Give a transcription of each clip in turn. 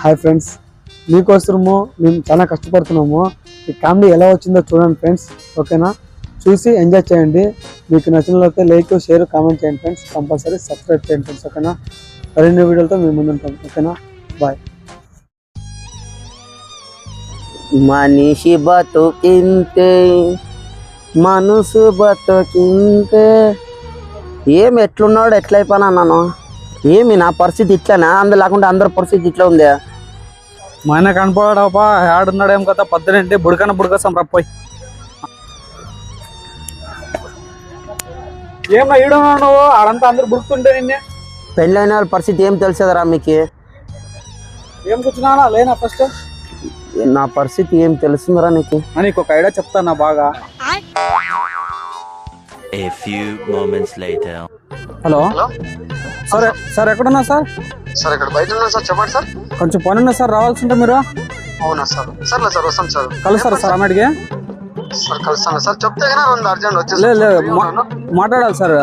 Hi friends మీకోసము మేము చాలా కష్టపడుతున్నాము. ఈ కామెడీ ఎలా వచ్చిందో చూడండి ఫ్రెండ్స్ ఓకేనా? చూసి ఎంజాయ్ చేయండి. మీకు నచ్చినట్లయితే లైక్ షేర్ కామెంట్ చేయండి ఫ్రెండ్స్ కంపల్సరీ సబ్స్క్రైబ్ చేయండి ఫ్రెండ్స్ ఓకేనా? మరిన్ని వీడియోలతో మేము ముందుంటాం. ఓకేనా? బాయ్ మనిషి బతుకింతే మనసు బతుకింతే. ఏం ఎట్లున్నాడు ఎట్లయిపోయినా నన్ను? ఏమి నా పరిస్థితి ఇట్లానా? అందు లేకుండా అందరి పరిస్థితి ఇట్లా ఉంది? మా ఆయన కనపడాడపా ఆడున్నాడేం కదా పద్దెనింటి బుడకన బుడకసం రప్పోయి ఏమన్నా ఈడున్నావు నువ్వు? ఆడంతా అందరు బుడుకుంటే నిన్నే. పెళ్ళైన వాళ్ళ పరిస్థితి ఏం తెలిసేదరా మీకు? ఏం కూర్చున్నానా లేనా ఫస్ట్? నా పరిస్థితి ఏం తెలుస్తుందిరా నీకు? అని ఒక ఐడియా చెప్తానా బాగా? A few moments later. Hello? Sir sir ఎక్కడున్నా సార్? సార్ ఇక్కడ బయట ఉన్నాను సార్ చెప్పండి సార్. కొంచెం పని ఉన్నా సార్ రావాల్సి ఉంటే మీరు. అవునా సార్? సర్లే సార్ వస్తాను సార్. కలుస్తారా సార్ అమ్మడికి సార్. కలుస్తాను సార్. చెప్తే రెండు అర్జెంట్ వచ్చేసి లేదు లేదు మాట్లాడాలి సార్.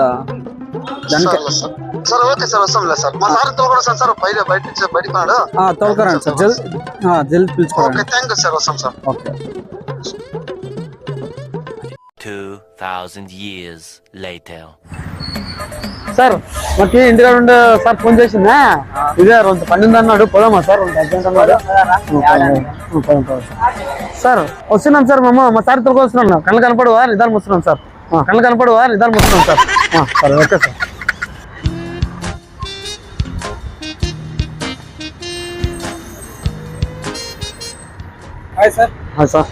దానికి సార్. సార్ ఓకే సార్ వస్తాంలే సార్. మా సార్తో కూడా సార్ సార్ బయట బయట నుంచి బయటకు ఉన్నాడు తోలుకరండి సార్. జల్ ఆ, జల్ది పిలుచుకోరండి. ఓకే థ్యాంక్ యూ సార్ వస్తాం sir. Okay. 2,000 years later. Sir మాకు ఇంటికాడ ఉండే సార్ ఫోన్ చేసిందా? ఇదే రెండు పన్నెండు అన్నాడు. పోదామా సార్? రెండు అర్జెంట్ అన్నాడు. సార్ వస్తున్నాం సార్ మమ్మ మా సార్ తొలగి వస్తున్నాం. కళ్ళు కనపడవా? నిదానం వస్తున్నాం సార్. కళ్ళు కనపడవా? నిదానం వస్తున్నాం సార్. ఆ, సరే okay sir. Hi sir. Sir.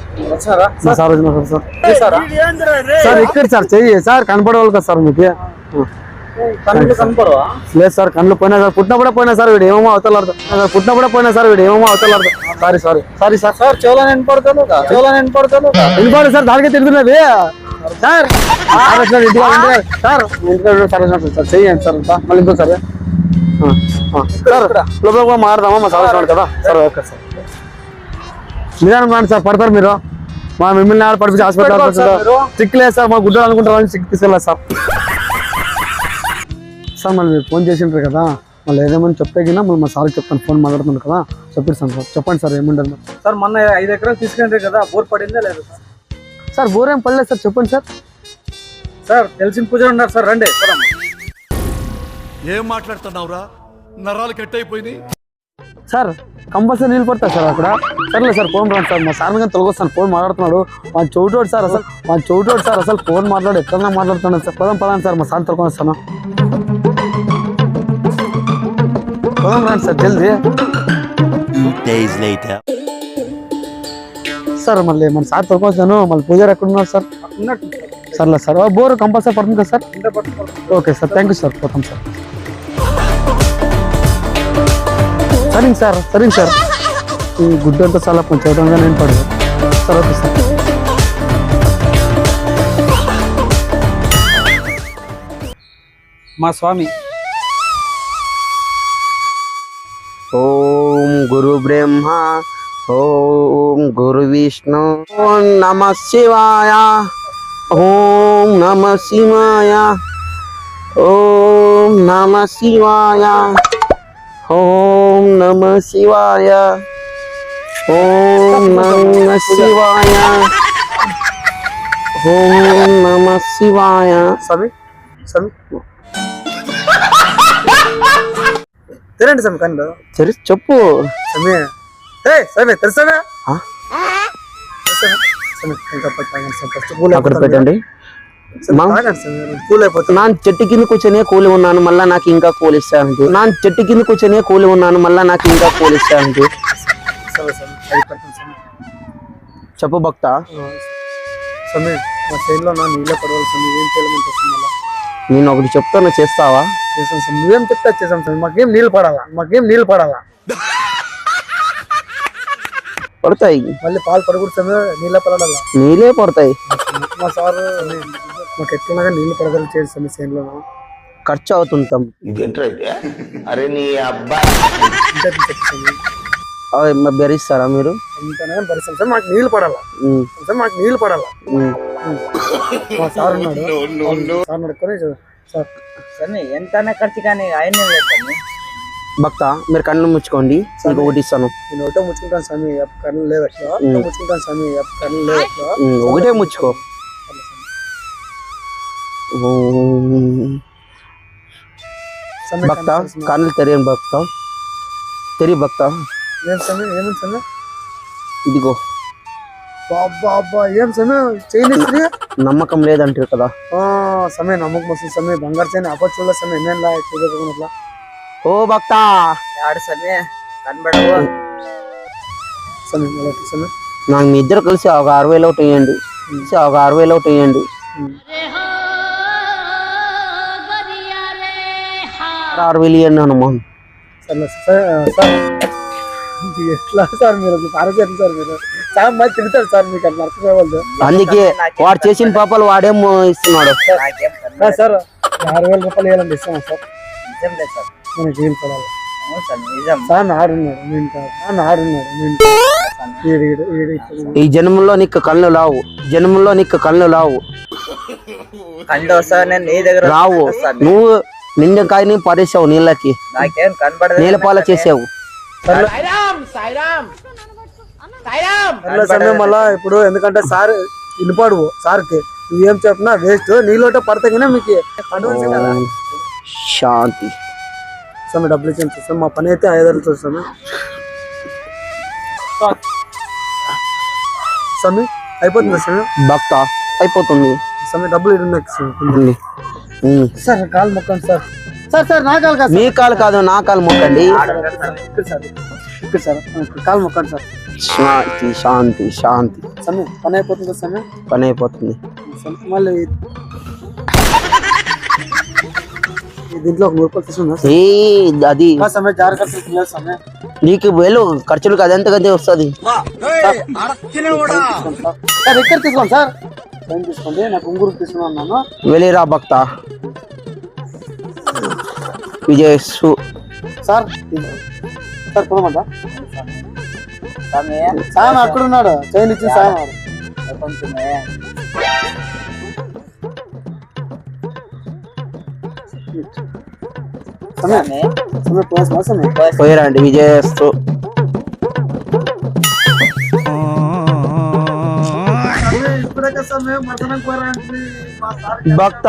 Sir వచ్చినారు సార్ సార్. ఇక్కడ సార్ చెయ్యి. సార్ కనపడవాలి కదా సార్ మీకు. లేదు సార్ కళ్ళు పోయినా సార్ పుట్టినప్పుడే పోయినా సార్ వీడు ఏమో అవతలాడదు పుట్టినప్పుడే పోయినా సార్ వీడు ఏమో అవతలాడదు sorry sorry sorry sir sir చెవులని వినపడతాను చెవులని వినపడతాను వెళ్ళిపోండి సార్ దానికే తిరుగుతున్నది సార్ సార్ సార్ ఇంటికి సార్ మళ్ళీ ఇంకో సార్. లోపల కూడా మా సార్ కదా. Sir okay sir. నిదానం కాండి సార్ పడతారు మీరు. మా మిమ్మల్ని ఆడ పడిపించి హాస్పిటల్ మీరు. చిక్ లేదు సార్ మా గుడ్డలు అనుకుంటారని చిక్ తీసుకెళ్ళారు సార్. సార్ మళ్ళీ మీరు ఫోన్ చేసింటారు కదా మళ్ళీ ఏదేమని చెప్తే కింద మళ్ళీ మా సార్కి చెప్తాను ఫోన్ మాట్లాడుతున్నాను కదా చెప్పిస్తాను సార్ చెప్పండి సార్ ఏముండదు మరి. సార్ మొన్న ఐదు ఎకరాలు తీసుకుంటారు కదా బోర్ పడిందా లేదు సార్? సార్ బోర్ ఏం పడలేదు సార్ చెప్పండి సార్. సార్ తెలిసిన పూజ ఉన్నారు సార్ రండి. ఏం మాట్లాడుతున్నావురా? నరాలు కట్ అయిపోయినాయి సార్ కంపల్సరీ నీళ్ళు పడతాయి సార్ అక్కడ. సర్లే సార్ ఫోన్ రాను సార్ మా సార్ కానీ తొలగొస్తాను ఫోన్ మాట్లాడుతున్నాడు. మా చౌటోడు సార్ అసలు మా చౌటోడు సార్ అసలు ఫోన్ మాట్లాడు ఎక్కడన్నా మాట్లాడుతున్నాడు సార్. పదం పదాం సార్ మా సార్ పదం రాండి సార్ జల్దీ Days later. సార్ మళ్ళీ మన సార్ తొలకొస్తాను మళ్ళీ పూజారి ఎక్కడ ఉన్నారు సార్ సర్లే సార్ బోర్ కంపల్సరీ పడుతుంది కదా sir okay sir thank you sir పోతాం సార్ సరేండి సార్ సరేండి సార్ ఈ గుడ్డు అంతా చాలా కొంచెం చదవంగా నేను పడదు సార్ ఓకే సార్ మా స్వామి ओम गुरु ब्रह्मा ओम गुरु विष्णु ओम नम शिवाय ओम नम शिवाय ओम नम शिवाय ओम नम शिवाय ओम नम शिवाय ओम नम शिवाय। सभी सभी? తినండి స్వామి కన్ను సరే చెప్పు. ఏ అక్కడ పెట్టండి. నాన్న చెట్టు కింద కూర్చొని కూలి ఉన్నాను మళ్ళా నాకు ఇంకా కూలి ఇస్తానంటే నాన్న చెట్టు కింద కూర్చొని కూలి ఉన్నాను మళ్ళా నాకు ఇంకా కూలి స్వామి చెప్పు భక్త. స్వామి మా సైడ్లో నా నీళ్ళే పడవాలి స్వామి ఏం చేయలేమంటే అలా నేను ఒకటి చెప్తాను చేస్తావా? చేసాం స్వామి నువ్వేం చెప్తే చేసాం స్వామి మాకేం నీళ్ళు పడాలా? మాకేం నీళ్ళు పడాలా? పడతాయి. మళ్ళీ పాలు పడకూడదు నీళ్ళ పడాలా? నీళ్ళే పడతాయి. మా సార్ మాకు ఎట్లున్నాగా నీళ్ళు పడగలు చేసి స్వామి సైన్లో ఖర్చు అవుతుంది తమ్ముడు. అంటే చెప్తాను బెరిస్తారా మీరు? ఎంతైనా పరిస్థితి సార్ మాకు నీళ్ళు పడాలా? సార్ మాకు నీళ్ళు పడాలా. మా సార్ ఉన్నాడు. సార్ నడుకొని సార్ స్వామి ఎంతైనా ఖర్చు కానీ ఆయన భక్త మీరు కళ్ళు ముచ్చుకోండి. మీకు ఒకటి ఇస్తాను. నేను ఒకటే ముచ్చుకుంటాను స్వామి. ఎప్ప కళ్ళు లేదు అట్లా ముచ్చుకుంటాను స్వామి. కళ్ళు లేదు అట్లా ఒకటే ముచ్చుకో. భక్త కళ్ళు తెరియను భక్త. తెరి భక్త. ఏం స్వామి ఏమని స్వామి ఇదిగో. అబ్బా అబ్బా ఏం స్వామి చేయలేదు నమ్మకం లేదంటారు కదా. సమయం నమ్మకం వస్తుంది సమయం బంగారు చేయని అపచ్చుల సమయం నేను లా చూడకుండా ఓ భక్త. ఆడు సమయ కనబడవు. సమయం సమయం నాకు మీ ఇద్దరు కలిసి ఒక అరవై ఒకటి వేయండి. కలిసి ఒక అరవై ఒకటి వేయండి. అరవై ఇవ్వండి హనుమాన్ సార్ సార్. ఎట్లా సార్ మీరు? ఆరోగ్యం సార్ మీరు? చాలా మంది తిడతారు సార్ మీకు అట్లా అందుకే వాడు చేసిన పాపాలు వాడేమో ఇస్తున్నాడు. సార్ ఆరు వేల రూపాయలు ఇస్తాం సార్. నిజం లేదు సార్. మనకి ఏం పడాలి సార్ ఈ జన్మలో నీకు కళ్ళు లావు జన్మలో నీకు కళ్ళు లావు నీ దగ్గర రావు. నువ్వు నిండకాయని పడేసావు నీళ్ళకి. నాకేం అట్లా సమయం మళ్ళా ఇప్పుడు ఎందుకంటే సార్ వినపాడు సార్కి. నువ్వేం చెప్పినా వేస్ట్. నీలోటే పడతాగినా మీకు అడ్వాన్స్ కదా. శాంతి. సమయం డబ్బులు ఇచ్చాను. మా పని అయితే ఐదు వేలు చూస్తాము సమయం అయిపోతుంది సమయం భక్త అయిపోతుంది. సమయం డబ్బులు ఇటు. సార్ కాలు మొక్కండి సార్. సార్ సార్ నా కాలు కాదు మీ కాలు కాదు నా కాలు మొక్కండి. ఇక్కడ సార్ ఇక్కడ సార్ ఇక్కడ కాలు మొక్కండి సార్. శాంతి శాంతి శాంతి. సమయం పని అయిపోతుంది సమయం పని అయిపోతుంది. మళ్ళీ దీంట్లో ఒక రూపాయలు అది నీకు వెళ్ళు ఖర్చులకు అదంతకంతే వస్తుంది? సార్. ఇక్కడ తీసుకోండి సార్. తీసుకోండి నాకు ఉంగురు తీసుకున్నాను వెళ్ళిరా భక్త. విజయ్ సు సార్. సార్ సాయం అక్కడ ఉన్నాడు చైన్ ఇచ్చి సాయం ఆడు. ప్రపంచమే సమయం స్వామి సమయం పోసిన సమయం పోయిరండి విజయస్తు భక్త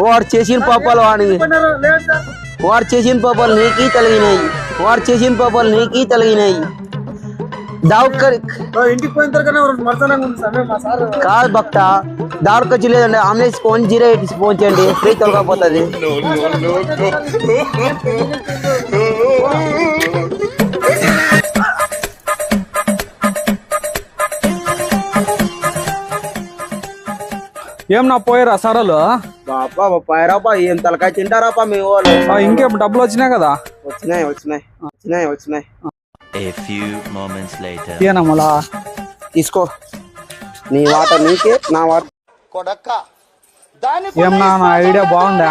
వాడు చేసిన పాపాలు వాడిని. వాడు చేసిన పాపాలు నీకి తొలగినాయి వాడు చేసిన పాపాలు నీకి తొలగినాయి కాదు భక్త దావుడు ఖర్చు లేదండి omelette phone zero eight phone చేయండి ఫ్రీ తొలగపోతుంది ఏం నా పోయారా సరలు? బాబా పైరాపా ఏం తలకాయ తింటారాపా మీ వాళ్ళు? ఇంకేం డబ్బులు వచ్చినాయి కదా? వచ్చినాయి వచ్చినాయి వచ్చినాయి వచ్చినాయి. A few moments later. తీసుకో. నీ వాట నీకే నా వాట ఏం నా నా ఐడియా బాగుందా?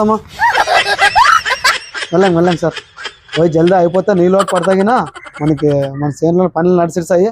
అమ్మా. వెళ్ళండి వెళ్ళండి సార్. పోయి జల్దీ అయిపోతే నీలో పడతాగినా మనకి మన చేనులో పనులు నడిచిస్తాయి.